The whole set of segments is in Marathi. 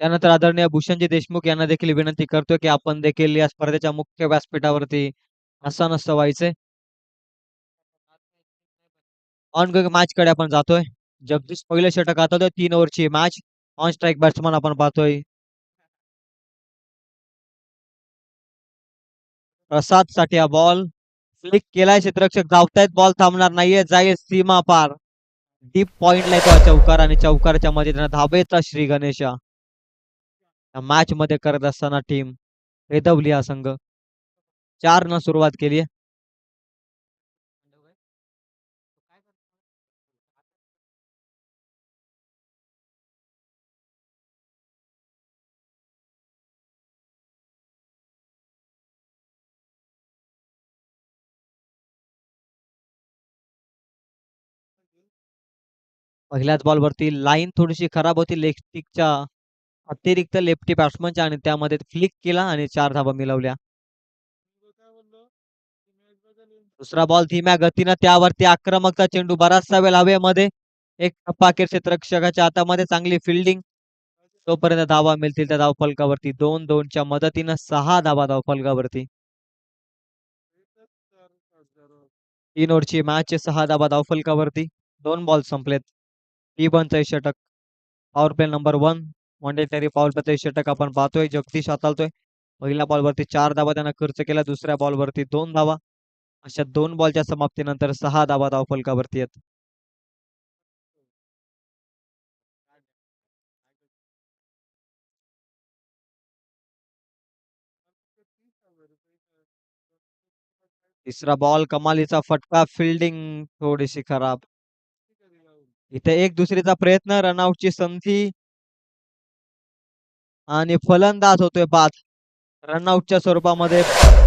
त्यानंतर आदरणीय भूषणजी देशमुख यांना देखील विनंती करतोय की आपण देखील या स्पर्धेच्या मुख्य व्यासपीठावरती असं नसतं व्हायचंय ऑन मॅच कडे आपण जातोय. जगदीश पहिले षटक हातवतोय तीन ओव्हरची मॅच ऑन स्ट्राईक बॅट्समन आपण पाहतोय. प्रसादसाठी हा बॉल फ्लिक केलाय. क्षेत्ररक्षक धावतायत. बॉल थांबणार नाहीये. जाईल सीमा पार. डीप पॉइंटला येतो चौकार आणि चौकारच्या मध्ये त्यांना धाबेचा श्री गणेशा. मॅच मध्ये करत असताना टीम रेदवली हा संघ चार न सुरुवात केली पहिल्याच बॉलवरती लाईन थोडीशी खराब होती. लेफ्टिकच्या अतिरिक्त लेफ्टी बॅट्समनच्या आणि त्यामध्ये फ्लिक केला आणि चार धाबा मिळवल्या. दुसरा बॉल धीम्या गतीनं त्यावरती आक्रमकता चेंडू बराचसा वेळ हवेमध्ये एक टप्पा अखेर क्षेत्ररक्षकाच्या हातामध्ये चांगली फिल्डिंग तोपर्यंत धावा मिळतील त्या धावफलकावरती. दोन दोनच्या मदतीनं सहा धावा धावफलकावरती. तीन ओव्हरची मॅच सहा धावा धावफलकावरती. दोन बॉल संपलेत. टी बनचाळीस षटक power play number one one day तरी पॉवर प्लेचं षटक आपण पाहतोय जगदीश हाताळतोय. पहिल्या बॉलवरती चार धावा त्यानं खर्च केला दुसऱ्या बॉलवरती दोन धावा. अशा दोन बॉलच्या समाप्तीनंतर सहा धावा धावफलकावरती येत तिसरा बॉल कमालीचा फटका फिल्डिंग थोडीशी खराब. इथे एक दुसरीचा प्रयत्न रनआउटची संधी आणि फलंदाज होतोय बाद. रनआउटच्या स्वरूपामध्ये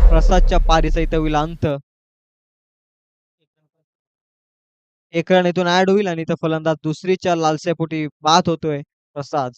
प्रसादच्या पारीचा इथे होईल अंत. एक रन इथून ऍड होईल आणि इथं फलंदाज दुसरीच्या लालसेपोटी बाद होतोय प्रसाद.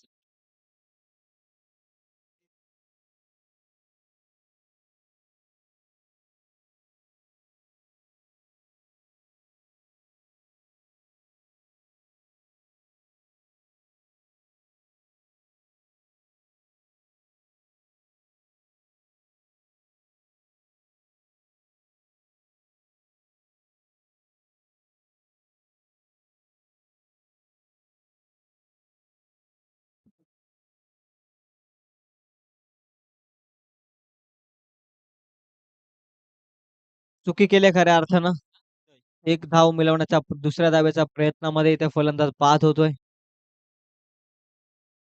चुकी केल्या खऱ्या अर्थानं. एक धाव मिळवण्याच्या दुसऱ्या धावेच्या प्रयत्नामध्ये इथे फलंदाज बाद होतोय.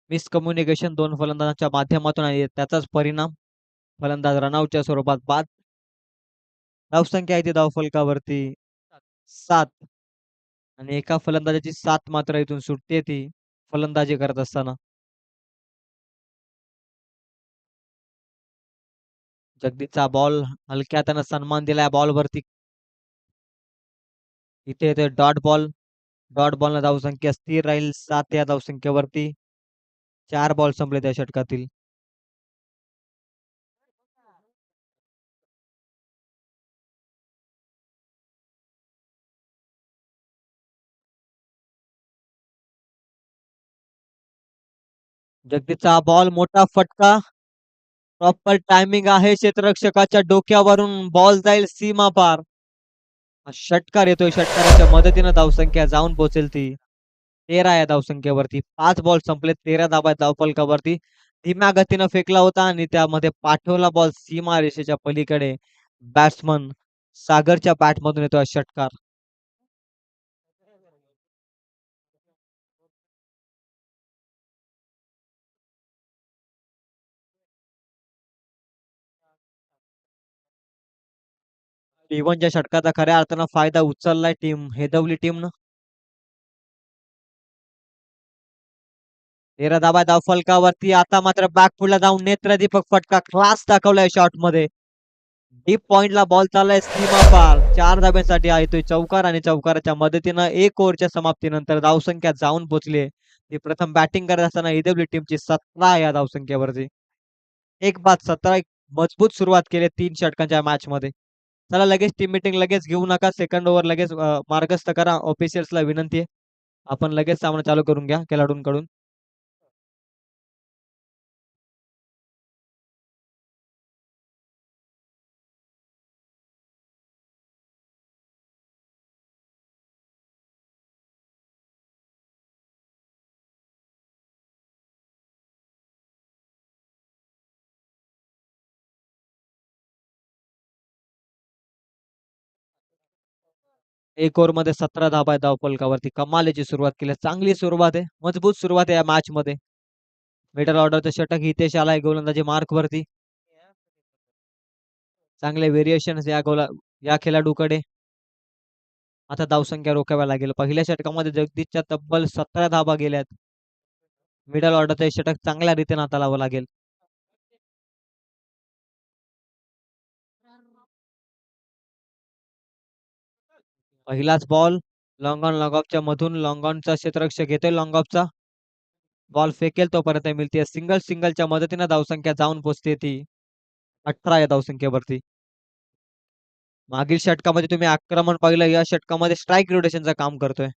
मिसकम्युनिकेशन दोन फलंदाजांच्या माध्यमातून आहे. त्याचाच परिणाम फलंदाज रनआउटच्या स्वरूपात बाद. धावसंख्या आहे ती धावफलकावरती सात. आणि एका फलंदाजाची सात मात्र इथून सुटते ती फलंदाजी करत असताना. जगदीशचा बॉल हलक्या त्यानं सन्मान दिलाय बॉलवरती इथे येते डॉट बॉल डॉट बॉलला धावसंख्या स्थिर राहील. सात या धावसंख्येवरती. चार बॉल संपले त्या षटकातील. जगदीशचा बॉल मोठा फटका. प्रॉपर टायमिंग आहे क्षेत्ररक्षकाच्या डोक्यावरून. बॉल जाईल सीमा पार. षटकार येतोय. षटकाराच्या मदतीनं धावसंख्या जाऊन पोहोचेल ती. तेरा या धावसंख्येवरती. पाच बॉल संपले तेरा धाबा धावफलकावरती धीम्या गतीनं फेकला होता आणि त्यामध्ये पाठवला बॉल सीमा रेषेच्या पलीकडे. बॅट्समन सागरच्या बॅटमधून येतो षटकार. टीमच्या षटकाचा खऱ्या अर्थानं फायदा उचललाय टीम हेदवली टीमनं तेरा धाबा धाव फलकावरती आता मात्र बॅकफुटला जाऊन जाऊन नेत्रदीपक फटका क्लास दाखवलाय शॉटमध्ये. डीप पॉइंटला बॉल चाललाय सीमा पार चार धाब्यांसाठी येतोय तो चौकार आणि चौकाराच्या मदतीनं एक ओव्हरच्या समाप्तीनंतर धावसंख्या जाऊन पोहोचली ती प्रथम बॅटिंग करत असताना ईडब्ल्यू टीमची सतरा या धावसंख्येवरती. एक बाद सतरा एक मजबूत सुरुवात केली तीन षटकांच्या मॅच मध्ये. चला लगेच टीम मिटिंग लगेच घेऊ नका. सेकंड ओव्हर लगेच मार्गस्थ करा. ऑफिशियल्सला विनंती आहे. आपण लगेच सामना चालू करून घ्या खेळाडूंकडून. एक ओव्हरमध्ये 17 धावा आहेत धावफलकावरती. कमालीची सुरुवात केली चांगली सुरुवात आहे. मजबूत सुरुवात आहे या मॅच मध्ये मिडल ऑर्डरचं षटक हितेश आलाय गोलंदाजी मार्कवरती. चांगले व्हेरिएशन या गोला या खेळाडूकडे. आता धावसंख्या रोखाव्या लागेल. पहिल्या षटकामध्ये जगदीशच्या तब्बल सतरा धाबा गेल्यात. मिडल ऑर्डरचं षटक चांगल्या रीतीने हाताळावं लागेल. पहिलाच बॉल लॉंग ऑन लॉंग ऑफच्या मधून लॉंग ऑनचा क्षेत्ररक्षक घेतोय लॉंग ऑफचा. बॉल फेकेल तोपर्यंत मिळते. सिंगल सिंगलच्या मदतीनं धावसंख्या जाऊन पोहोचते ती 18 या धावसंख्येवरती. मागील षटकामध्ये तुम्ही आक्रमण पाहिलं. या षटकामध्ये स्ट्राईक रोटेशनचं काम करतोय.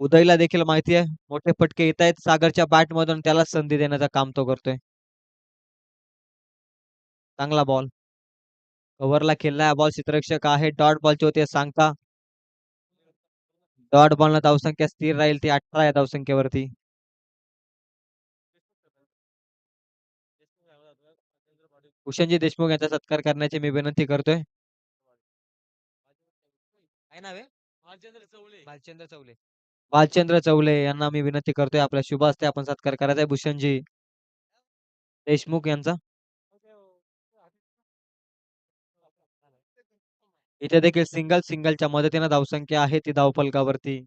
उदयला देखील माहिती आहे मोठे फटके येतायत सागरच्या बॅटमधून त्याला संधी देण्याचं काम तो करतोय. चांगला बॉल. कव्हरला खेळला हा बॉल क्षेत्ररक्षक आहे. डॉट बॉलचे होते सांगता. डॉट बॉलनं धावसंख्या स्थिर राहील ती 18 या धावसंख्येवरती. भूषणजी देशमुख यांचा सत्कार करण्याची मी विनंती करतोय. काय नाव आहे? भालचंद्र चौले. भालचंद्र चौले. भालचंद्र चौले यांना मी विनंती करतोय आपल्या शुभ हस्ते आपण सत्कार करायचा आहे भूषणजी देशमुख यांचा. इथे देखील सिंगल सिंगलच्या मदतीने धावसंख्या आहे ती धावफलकावरती.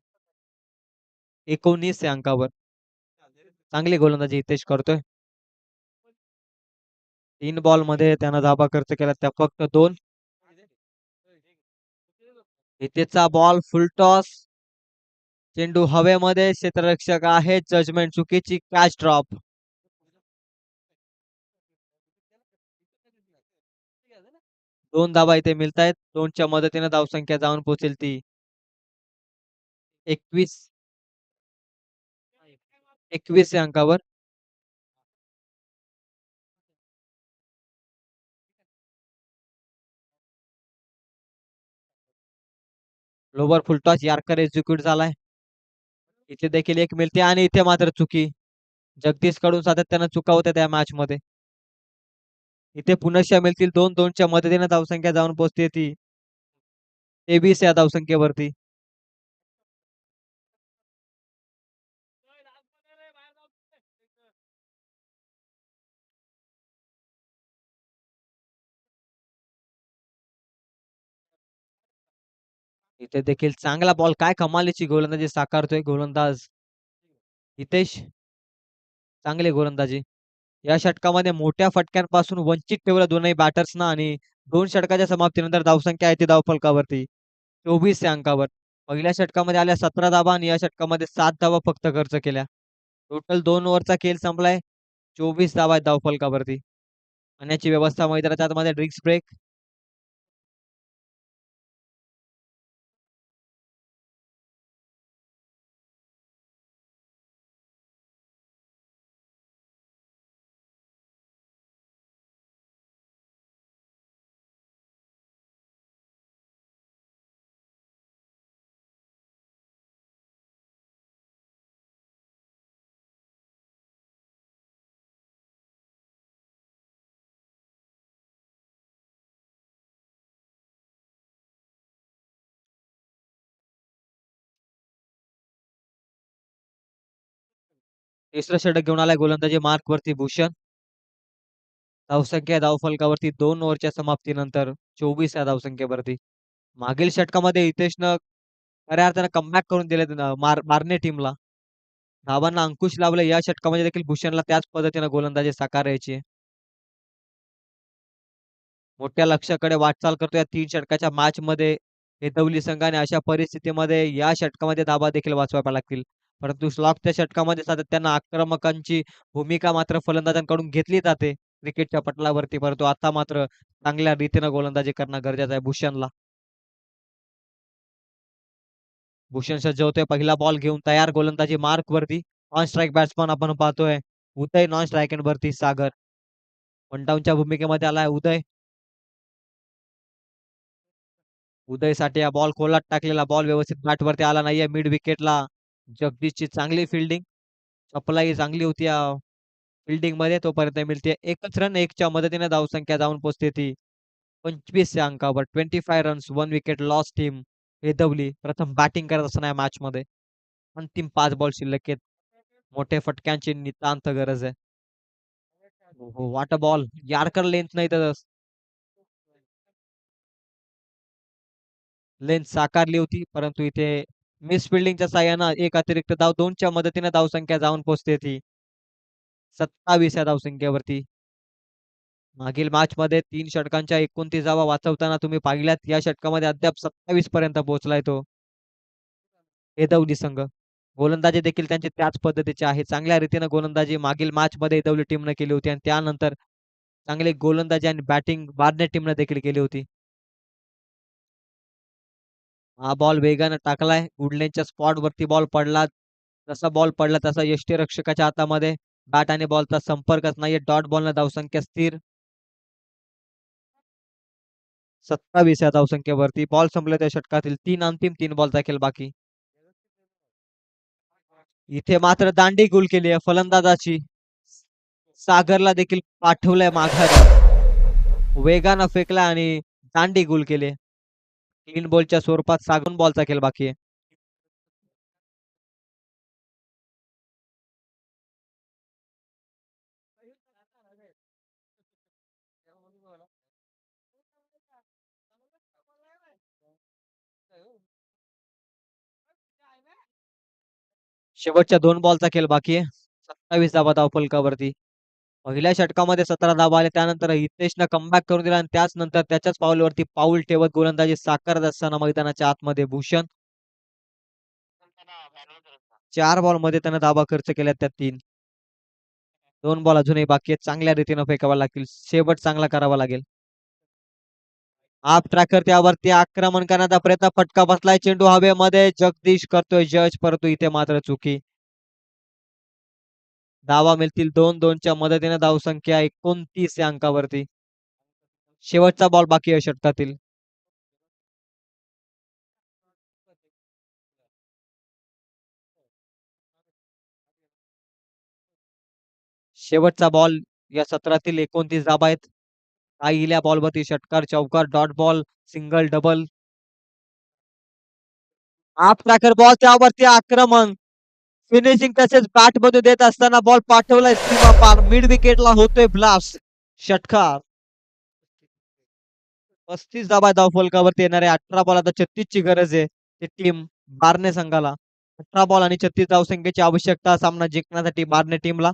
19 या अंकावर. चांगली गोलंदाजी हितेश करतोय. तीन बॉलमध्ये त्यानं धाबा खर्च केला त्या फक्त दोन हितेशचा बॉल फुल टॉस. चेंडू हवेमध्ये क्षेत्ररक्षक आहे. जजमेंट चुकीची कॅच ड्रॉप. दोन धावा इथे मिळतायत. दोनच्या मदतीने धावसंख्या जाऊन पोहोचेल ती 21. 21 या अंकावर. Lower full toss yorker execute झालाय. इथे देखील एक मिळते आणि इथे मात्र चुकी. जगदीशकडून सातत्यानं चुका होत्या त्या मॅचमध्ये. इथे पुनश्च मिळतील 2-2च्या मदतीने धावसंख्या जाऊन पोहोचते ती 23 या धावसंख्येवरती. इथे देखील चांगला बॉल काय कमालीची गोलंदाजी साकारतोय गोलंदाज हितेश. चांगले गोलंदाजी. या षटकामध्ये मोठ्या फटक्यांपासून वंचित ठेवलं दोनही बॅटर्सना आणि दोन षटकाच्या समाप्तीनंतर धावसंख्या आहे ती धावफलकावरती 24 या अंकावर. पहिल्या षटकामध्ये आल्या 17 धावा आणि या षटकामध्ये सात धावा फक्त खर्च केल्या. टोटल दोन ओव्हरचा खेळ संपलाय. 24 धावा आहेत धावफलकावरती. पाण्याची व्यवस्था मैदानाच्या आतमध्ये ड्रिंक्स ब्रेक. तिसरं षटक घेऊन आलाय गोलंदाजी मार्कवरती भूषण. धावसंख्या धावफलकावरती दोन ओव्हरच्या समाप्तीनंतर 24 या धावसंख्येवरती. मागील षटकामध्ये हितेशनं खऱ्या अर्थानं कमबॅक करून दिले मार मारणे टीमला. धावांना अंकुश लावले. या षटकामध्ये देखील भूषणला त्याच पद्धतीने गोलंदाजी साकारायची मोठ्या लक्ष्याकडे वाटचाल करतो या तीन षटकाच्या मॅचमध्ये हेदवली संघाने अशा परिस्थितीमध्ये या षटकामध्ये दाबा देखील वाचवाव्या लागतील. परंतु स्लॉकच्या षटकामध्ये सातत्यानं आक्रमकांची भूमिका मात्र फलंदाजांकडून घेतली जाते क्रिकेटच्या पटलावरती. परंतु आता मात्र चांगल्या रीतीनं गोलंदाजी करणं गरजेचं आहे भूषणला. भूषण सज्जवतोय पहिला बॉल घेऊन तयार गोलंदाजी मार्क वरती नॉन स्ट्राईक बॅट्समन आपण पाहतोय. उदय नॉन स्ट्राईक वरती सागर. वनडाऊनच्या भूमिकेमध्ये आलाय उदय. उदयसाठी हा बॉल खोलात टाकलेला. बॉल व्यवस्थित बॅट वरती आला नाहीये. मिड विकेटला जगदीशची चांगली फिल्डिंग सप्लाई चांगली होती या फिल्डिंगमध्ये तोपर्यंत मिळते एकच रन एकच्या मदतीने धावसंख्या जाऊन पोहोचते ती. पंचवीस या अंकावर. Twenty five runs one wicket loss team Vedvali प्रथम बॅटिंग करत असताना या मॅच मध्ये अंतिम पाच बॉल शिल्लक आहेत. मोठे फटक्यांची नितांत गरज आहे. हो वाट बॉल यार्कर लेंथ नाही तर. लेंथ साकारली होती परंतु इथे मिस फिल्डिंगच्या साह्यानं एक अतिरिक्त धाव दोनच्या मदतीने धावसंख्या जाऊन पोहोचते ती. सत्तावीस या धावसंख्येवरती. मागील मॅच मध्ये तीन षटकांच्या एकोणतीस धावा वाचवताना तुम्ही पाहिल्यात या षटकामध्ये अद्याप सत्तावीस पर्यंत पोहोचलाय तो. एदवली संघ. गोलंदाजी देखील त्यांची त्याच पद्धतीचे आहे. चांगल्या रीतीने गोलंदाजी मागील मॅच मध्ये एदवली टीमने केली होती आणि त्यानंतर चांगली गोलंदाजी आणि बॅटिंग बारने टीमने देखील केली होती. हा बॉल वेगानं टाकलाय. गुडलेनच्या स्पॉट वरती बॉल पडला. जसा बॉल पडला तसा यष्टीरक्षकाच्या हातामध्ये बॅट आणि बॉलचा संपर्कच नाहीये. डॉट बॉलनं धावसंख्या स्थिर. सत्तावीस या धावसंख्येवरती. बॉल संपले त्या षटकातील तीन अंतिम तीन बॉल खेळ बाकी. इथे मात्र दांडी गोल केली आहे फलंदाजाची. सागरला देखील पाठवलंय माघारी. वेगानं फेकला आणि दांडी गोल केले क्लीन बॉलच्या स्वरूपात सागून बॉलचा खेळ बाकी आहे. शेवटच्या दोन बॉलचा खेळ बाकी आहे. सत्तावीस धावा धावफलकावरती पहिल्या षटकामध्ये सतरा धावा आले त्यानंतर हितेशनं कमबॅक करून दिला आणि त्याच नंतर त्याच्याच पाऊलवरती पाऊल ठेवत गोलंदाजी साकारत असताना मैदानाच्या आतमध्ये भूषण. चार बॉलमध्ये त्यानं धावा खर्च केल्या त्या तीन. दोन बॉल अजूनही बाकी आहेत. चांगल्या रीतीनं फेकावा लागतील शेवट चांगला करावा लागेल. आप ट्रॅकर त्यावरती आक्रमण करण्याचा प्रयत्न. फटका बसलाय. चेंडू हवेमध्ये. जगदीश करतोय. जज परंतु इथे मात्र चुकी. धावा मिळतील दोन दोनच्या मदतीने धावसंख्या एकोणतीस या अंकावरती. शेवटचा बॉल बाकी आहे षटकातील. शेवटचा बॉल या सत्रातील एकोणतीस धाबा आहेत काही बॉलवरती षटकार चौकार डॉट बॉल सिंगल डबल आप ट्रॅकर बॉल त्यावरती आक्रमण. फिनिशिंग तसेच बॅटमध्ये देत असताना बॉल पाठवलाय. सीमा पार मिड विकेटला होतोय ब्लास्ट षटकार. पस्तीस धाबा धाव फलकावरती येणारे अठरा बॉल आता छत्तीस ची गरज आहे. ते टीम बारने संघाला. अठरा बॉल आणि छत्तीस धावसंख्येची आवश्यकता सामना जिंकण्यासाठी बारने टीमला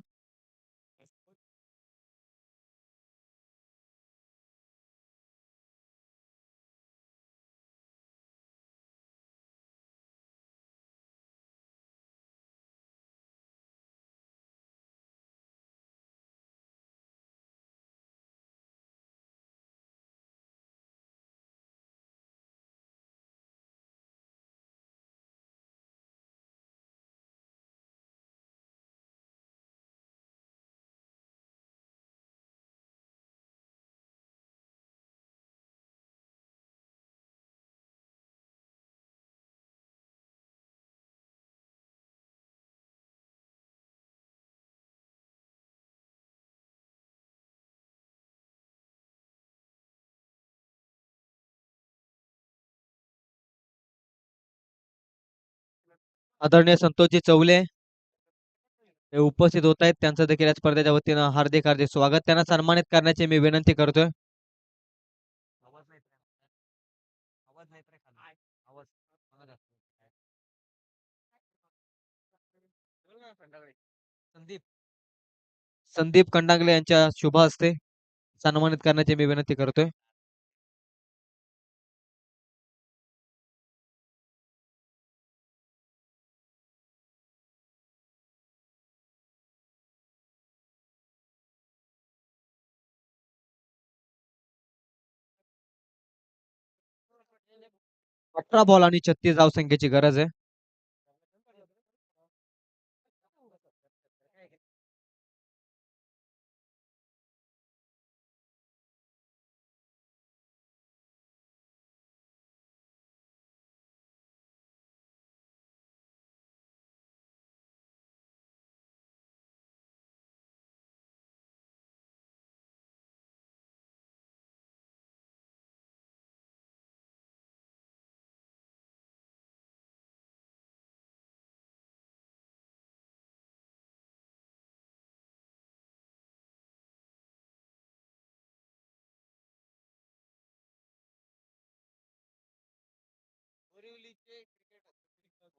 आदरणीय संतोषजी चौले हे उपस्थित होत आहेत. त्यांचं देखील या स्पर्धेच्या वतीनं हार्दिक हार्दिक स्वागत. त्यांना सन्मानित करण्याची मी विनंती करतोय. संदीप संदीप खंडागले यांच्या शुभ हस्ते सन्मानित करण्याची मी विनंती करतोय. अठरा बॉल आणि छत्तीस धावसंख्येची गरज आहे.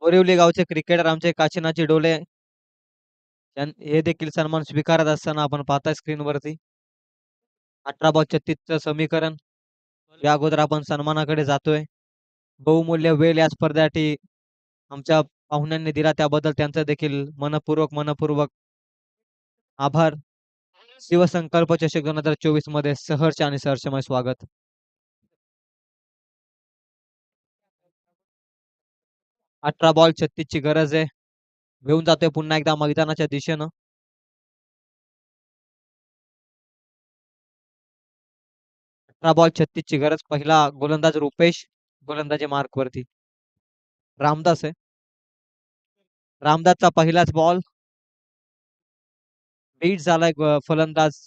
बोरिवली गावचे क्रिकेटर आमचे काशीनाथजी डोले. हे देखील सन्मान स्वीकारत असताना आपण पाहताय स्क्रीनवरती. अठरा बॉल छत्तीसचं समीकरण. या अगोदर आपण सन्मानाकडे जातोय. बहुमूल्य वेळ या स्पर्धेसाठी आमच्या पाहुण्यांनी दिला त्याबद्दल त्यांचं देखील मनपूर्वक मनपूर्वक आभार. शिवसंकल्प चषक दोन हजार चोवीसमध्ये सहर्ष आणि सहर्षमय स्वागत. अठरा बॉल छत्तीस ची गरज आहे. घेऊन जातोय पुन्हा एकदा मैदानाच्या दिशेनं. अठरा बॉल छत्तीस ची गरज. पहिला गोलंदाज रुपेश गोलंदाजी मार्क वरती. रामदास आहे. रामदासचा पहिलाच बॉल बीट झालाय फलंदाज.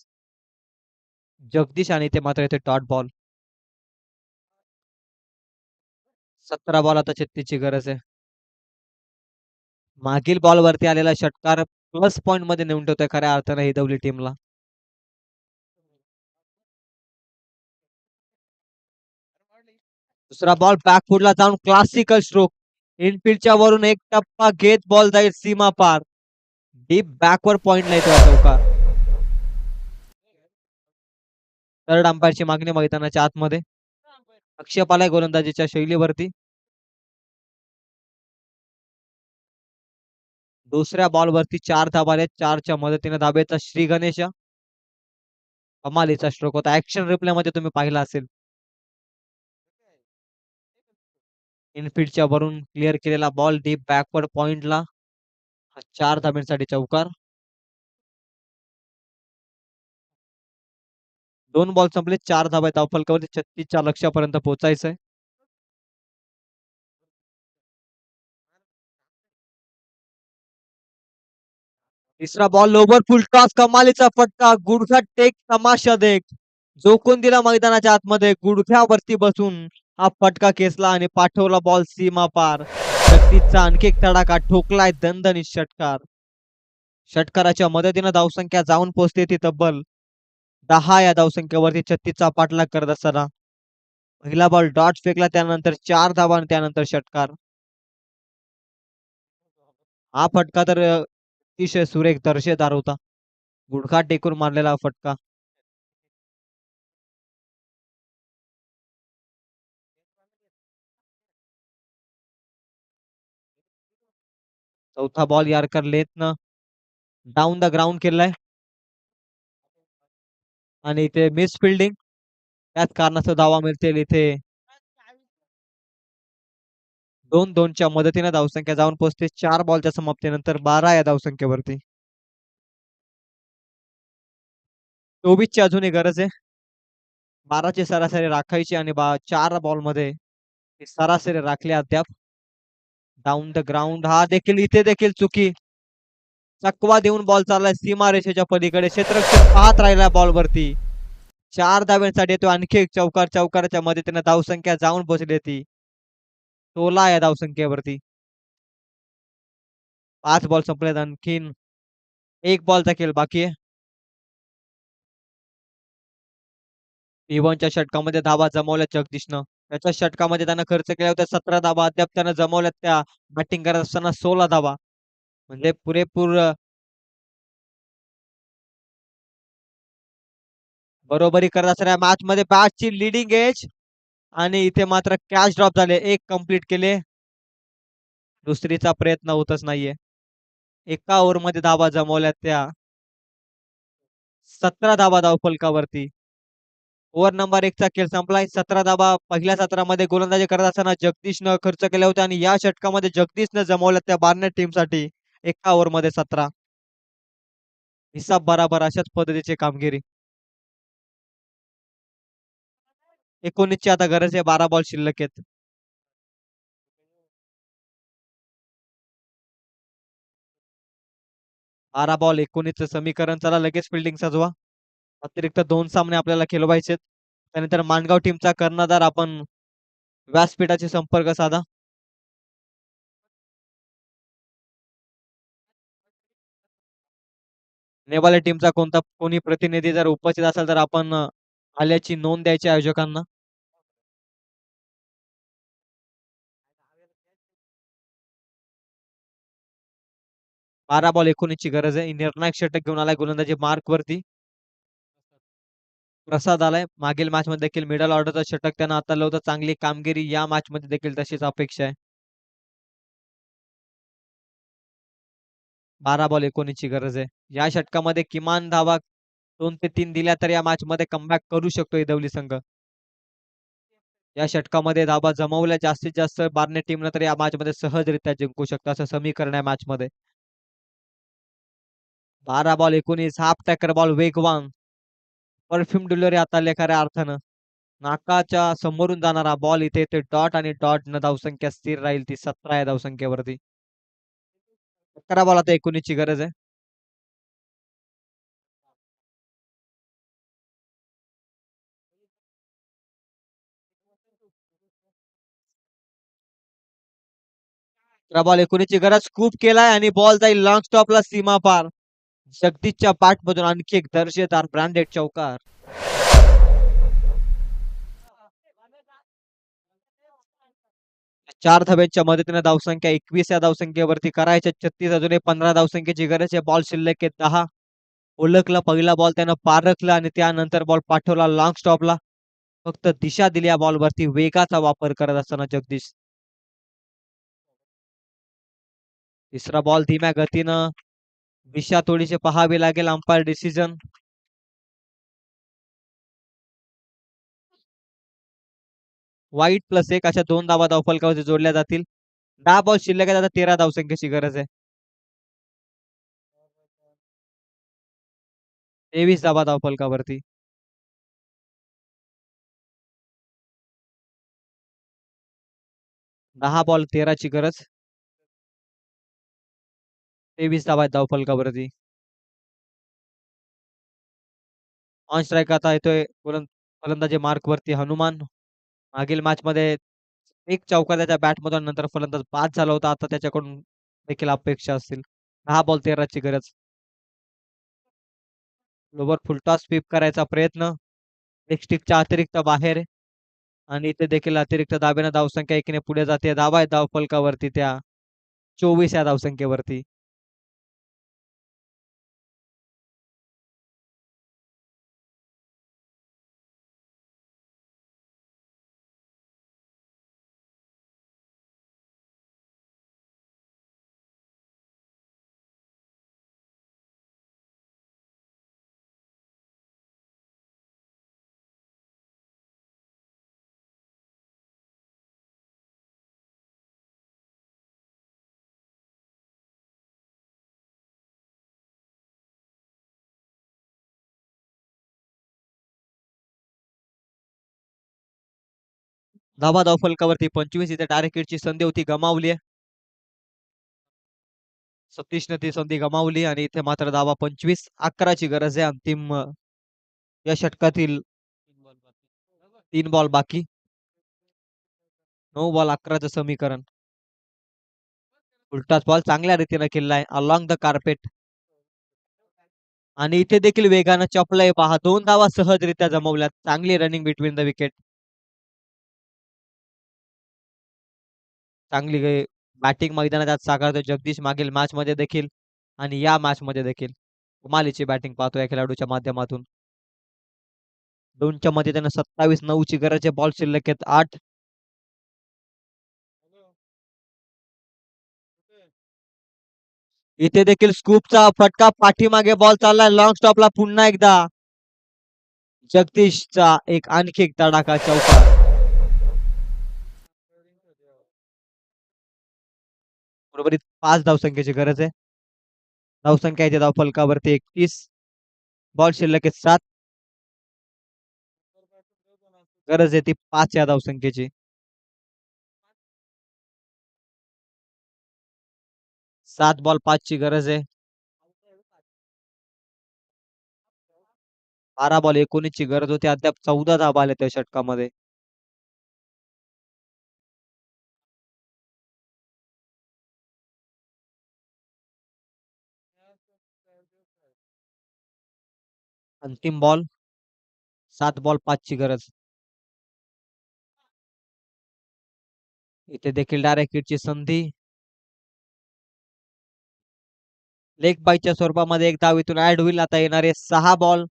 जगदीश आणि ते मात्र येथे डॉट बॉल सतरा बॉल आता छत्तीस ची गरज आहे. मागील बॉल वरती आलेला षटकार प्लस पॉइंटमध्ये नेऊन ठेवतोय खऱ्या अर्थाने हिदवली टीमला दुसरा बॉल बॅकफुटला जाऊन क्लासिकल स्ट्रोक इनफिल्डच्या वरून एक टप्पा घेत बॉल जाईल सीमा पार. डीप बॅकवर पॉइंट येतो हा चौकार. थर्ड अंपायरची मागणी मैदानाच्या आतमध्ये. आक्षेप आलाय गोलंदाजीच्या शैलीवरती. दुसऱ्या बॉल वरती चार धाबा आहेत चारच्या मदतीने धाबेचा श्री गणेश. कमालीचा स्ट्रोक होता. ऍक्शन रिप्ले मध्ये तुम्ही पाहिला असेल. इनफिल्डच्या वरून क्लिअर केलेला बॉल डीप बॅकवर्ड पॉइंटला हा चार धाब्यांसाठी चौकार. दोन बॉल संपले. चार धाबा आहेत धावफलकावरती छत्तीसच्या लक्ष्यापर्यंत पोहोचायचंय. तिसरा बॉल ओव्हर फुल टॉस कमालीचा फटका गुडघा टेक तमाशा देख जोखून दिला मैदानाच्या आतमध्ये गुडघ्यावरती बसून हा फटका खेचला आणि पाठवला बॉल सीमा पार. छत्तीसचा आणखी एक तडाखा ठोकलाय दणदणीत षटकार. षटकाराच्या मदतीनं धावसंख्या जाऊन पोहोचते ती तब्बल दहा या धावसंख्येवरती छत्तीसचा पाठलाग करत असताना. पहिला बॉल डॉट फेकला त्यानंतर चार धावा आणि त्यानंतर षटकार. हा फटका तर अतिशय सुरेख दर्जेदार होता. गुडखा टेकून मारलेला फटका. चौथा बॉल यारकर लेथनं डाऊन द ग्राउंड केलाय. आणि इथे मिस फिल्डिंग त्याच कारणास्तव धावा मिळतील इथे दोन दोनच्या मदतीने धावसंख्या जाऊन पोहोचते चार बॉलच्या समाप्तीनंतर बारा या धावसंख्येवरती. चोवीसची अजूनही गरज आहे. बाराची सरासरी राखायची आणि बा चार बॉलमध्ये सरासरी राखली अद्याप. डाऊन द ग्राउंड हा देखील इथे देखील चुकी. चकवा देऊन बॉल चाललाय सीमा रेषेच्या पलीकडे. क्षेत्ररक्षक पाहत राहिला बॉल वरती चार धाव्यांसाठी तो आणखी एक चौकार चौकाराच्या मदतीने धावसंख्या जाऊन पोहोचली ती सोळा या धावसंख्येवरती पाच बॉल संपलेत आणखीन. एक बॉलचा खेळ बाकी आहे. इव्हनच्या षटकामध्ये धावा जमवल्या जगदीशनं. त्याच्या षटकामध्ये त्यानं खर्च केल्या होत्या सतरा धावा. अद्याप त्यानं जमवल्यात त्या बॅटिंग करत असताना सोळा धावा. म्हणजे पुरेपूर बरोबरी करत असणाऱ्या मॅच मध्ये बॅटची लिडिंग एज आणि इथे मात्र कॅच ड्रॉप झाले. एक कंप्लीट केले. दुसरीचा प्रयत्न होतच नाहीये. एका ओव्हरमध्ये धावा जमवल्यात त्या सतरा धावा धावफलकावरती ओव्हर नंबर एकचा खेळ संपलाय. सतरा धावा पहिल्या सत्रामध्ये गोलंदाजी करत असताना जगदीशनं खर्च केले होते आणि या षटकामध्ये जगदीशनं जमवल्या त्या बार्नेट टीमसाठी एका ओव्हरमध्ये सतरा. हिसाब बराबर अशाच पद्धतीची कामगिरी. एकोणीसची आता गरज आहे बारा बॉल शिल्लक आहेत. बारा बॉल एकोणीसचं समीकरण. चला लगेच फिल्डिंग सजवा. अतिरिक्त दोन सामने आपल्याला खेळवायचे त्यानंतर माणगाव टीमचा कर्णधार आपण व्यासपीठाशी संपर्क साधा. नेवाले टीमचा कोणता कोणी प्रतिनिधी जर उपस्थित असेल तर आपण आल्याची नोंद द्यायची आयोजकांना. बारा बॉल एकोणीसची गरज आहे. निर्णायक षटक घेऊन आलाय गोलंदाजी मार्क वरती प्रसाद आलाय. मागील मॅच मध्ये देखील मिडल ऑर्डरचा षटक त्यांना हाताळलं होतं. चांगली कामगिरी या मॅच मध्ये देखील तशीच अपेक्षा आहे. बारा बॉल एकोणीसची गरज आहे. या षटकामध्ये किमान धावा दोन ते तीन दिल्या तर या मॅच मध्ये कमबॅक करू शकतो दवली संघ. या षटकामध्ये धावा जमवल्या जास्तीत जास्त बारणे टीमनं तर या मॅच मध्ये सहजरित्या जिंकू शकतो. असं समीकरण आहे मॅच मध्ये. बारा बॉल एकोणीस हाफ टॅकर बॉल वेगवान. परफ्यूम डिलिव्हरी आता खऱ्या अर्थानं. नाकाच्या समोरून जाणारा बॉल इथे ते डॉट आणि डॉट न धावसंख्या स्थिर राहील ती सतरा या धावसंख्येवरती. अकरा बॉल आता एकोणीसची गरज आहे. अकरा बॉल एकोणीसची गरज खूप केलाय आणि बॉल जाईल लॉंग स्टॉपला सीमा पार जगदीशच्या पाठमधून आणखी एक दर्जेदार ब्रँडेड चौकार. चार धाब्यांच्या मदतीने धावसंख्या एकवीस या धावसंख्येवरती करायच्या. छत्तीस अजून पंधरा धावसंख्येची गरज आहे. बॉल शिल्लक आहे दहा. ओळखला पहिला बॉल त्यानं पारखला आणि त्यानंतर बॉल पाठवला लॉंग स्टॉपला फक्त दिशा दिली या बॉलवरती वेगाचा वापर करत असताना जगदीश. तिसरा बॉल धीम्या गतीनं दिशा थोडीशे पहावी लागेल अंपायर डिसिजन वाईट प्लस एक अशा दोन धावा धावफलकावरती जोडल्या जातील. दहा बॉल शिल्लक आहेत आता तेरा धावसंख्येची गरज आहे. तेवीस धावा धावफलकावरती दहा बॉल तेराची गरज. तेवीस धावा आहेत धावफलकावरती ऑन स्ट्राईक आता येतोय फलंदाजी मार्क वरती हनुमान. मागील मॅच मध्ये एक चौका त्याच्या बॅटमधून नंतर फलंदाज बाद झाला होता. आता त्याच्याकडून देखील अपेक्षा असतील. दहा बॉल तेराची गरज. लोवर फुलटॉस स्वीप करायचा प्रयत्न. एक स्टिकच्या अतिरिक्त बाहेर. आणि इथे देखील अतिरिक्त दाब्यानं धावसंख्या एकीने पुढे जाते. धावा आहे धाव फलकावरती त्या? चोवीस या धावसंख्येवरती. धाव फलकावरती पंचवीस इथे डायरेक्ट संधी होती गमावली आहे. सतीशने ती संधी गमावली आणि इथे मात्र धावा पंचवीस अकराची गरज आहे. अंतिम या षटकातील तीन बॉल बाकी. नऊ बॉल अकराचं समीकरण. उलटाच बॉल चांगल्या रीतीने आहे. अलॉंग द कार्पेट आणि इथे देखील वेगानं चपलय पहा. दोन धावा सहजरित्या जमवल्यात. चांगली रनिंग बिटवीन द विकेट चांगली बॅटिंग मैदानात साकारतो जगदीश मागील मॅच मध्ये देखील आणि या मॅच मध्ये देखील कुमालीची बॅटिंग पाहतो या खेळाडूच्या माध्यमातून. दोनच्या मध्ये त्यांना सत्तावीस नऊ ची गरज बॉल शिल्लक आहेत आठ. इथे देखील स्कूपचा फटका पाठीमागे बॉल चाललाय लॉंग स्टॉपला पुन्हा एकदा. जगदीशचा एक आणखी एक तडाखा चौका बरोबरीत पाच धावसंख्येची गरज आहे. धावसंख्या येते धाव फलकावरती एकतीस. बॉल शिल्लक आहे सात. गरज आहे ती पाच या धावसंख्येची. सात बॉल पाच ची गरज आहे. बारा बॉल एकोणीस ची गरज होती. अद्याप चौदा धाबा आल्या त्या षटकामध्ये. अंतिम बॉल. सात बॉल पाच ची गरज. इथे देखील डायरेक्ट ची संधी. लेग बायच्या स्वरूपामध्ये एक धाव इथून ऍड होईल. आता येणारे सहा बॉल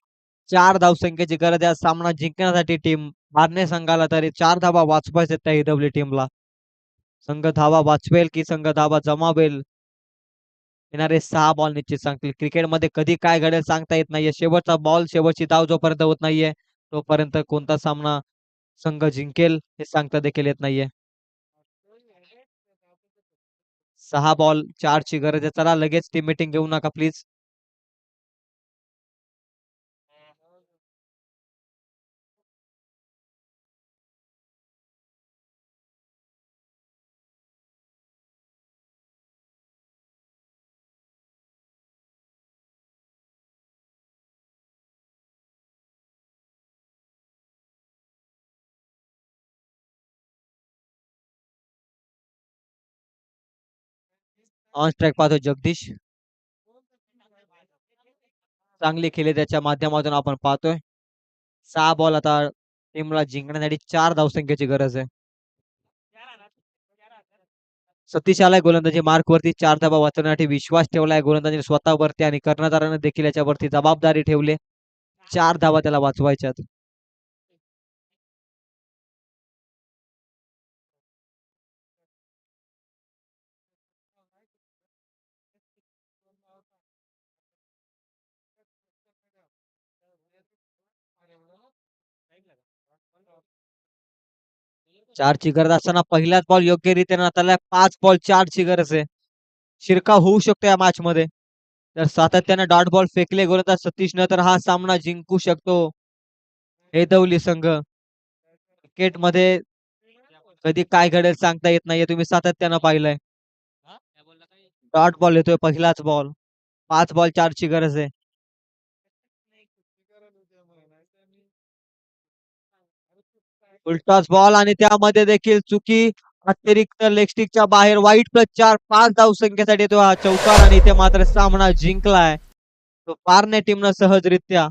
चार धावसंख्येची गरज आहे. सामना जिंकण्यासाठी टीम मारणे संघाला तरी चार धावा वाचवायचे त्या हिरवली टीमला संघ धावा वाचवेल की संघ धावा जमावेल? येणारे सहा बॉल निश्चित सांगतील. क्रिकेटमध्ये कधी काय घडेल सांगता येत नाहीये. शेवटचा बॉल शेवटची धाव जोपर्यंत होत नाहीये तोपर्यंत कोणता सामना संघ जिंकेल हे सांगता देखील येत नाहीये. सहा बॉल चार ची गरज आहे. चला लगेच टीम मीटिंग घेऊ नका प्लीज ऑन स्ट्राईक पाहतो जगदीश. चांगले खेळले त्याच्या माध्यमातून आपण पाहतोय. सहा बॉल आता टीमला जिंकण्यासाठी चार धावसंख्येची गरज आहे. सतीश आलाय गोलंदाजी मार्क वरती चार धाबा वाचवण्यासाठी विश्वास ठेवलाय गोलंदाजी स्वतःवरती आणि कर्णधाराने देखील याच्यावरती जबाबदारी ठेवली चार धावा त्याला वाचवायच्यात. चारची गरज असताना पहिलाच बॉल योग्य रीतीने हाताळलाय पाच बॉल चारची गरज आहे. शिरकाव होऊ शकतो या मॅच मध्ये. जर सातत्याने डॉट बॉल फेकले गोलंदाज सतीशनं तर हा सामना जिंकू शकतो. हेदवली संघ. क्रिकेटमध्ये कधी काय घडेल सांगता येत नाहीये. तुम्ही सातत्यानं पाहिलंय. डॉट बॉल येतोय पहिलाच बॉल पाच बॉल चारची गरज आहे. उलटाच बॉल आणि त्यामध्ये देखील चुकी अतिरिक्त लेगस्टिकच्या बाहेर वाईट प्लस चार पाच धाव संख्येसाठी तो हा चौकार आणि इथे मात्र सामना जिंकलाय. तो बारने टीमनं सहजरित्या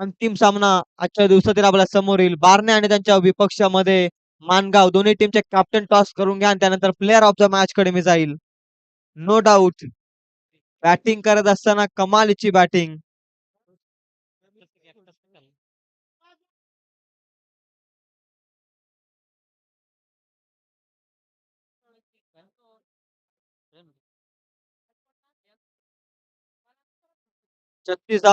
अंतिम सामना आजच्या दिवसातील आपल्यासमोर येईल. बारने आणि त्यांच्या विपक्षामध्ये मानगाव दोन्ही टीमचे कॅप्टन टॉस करून घ्या आणि त्यानंतर प्लेअर ऑफ द मॅच कडे मी जाईल. नो डाऊट बॅटिंग करत असताना कमालीची बॅटिंग छत्तीसावा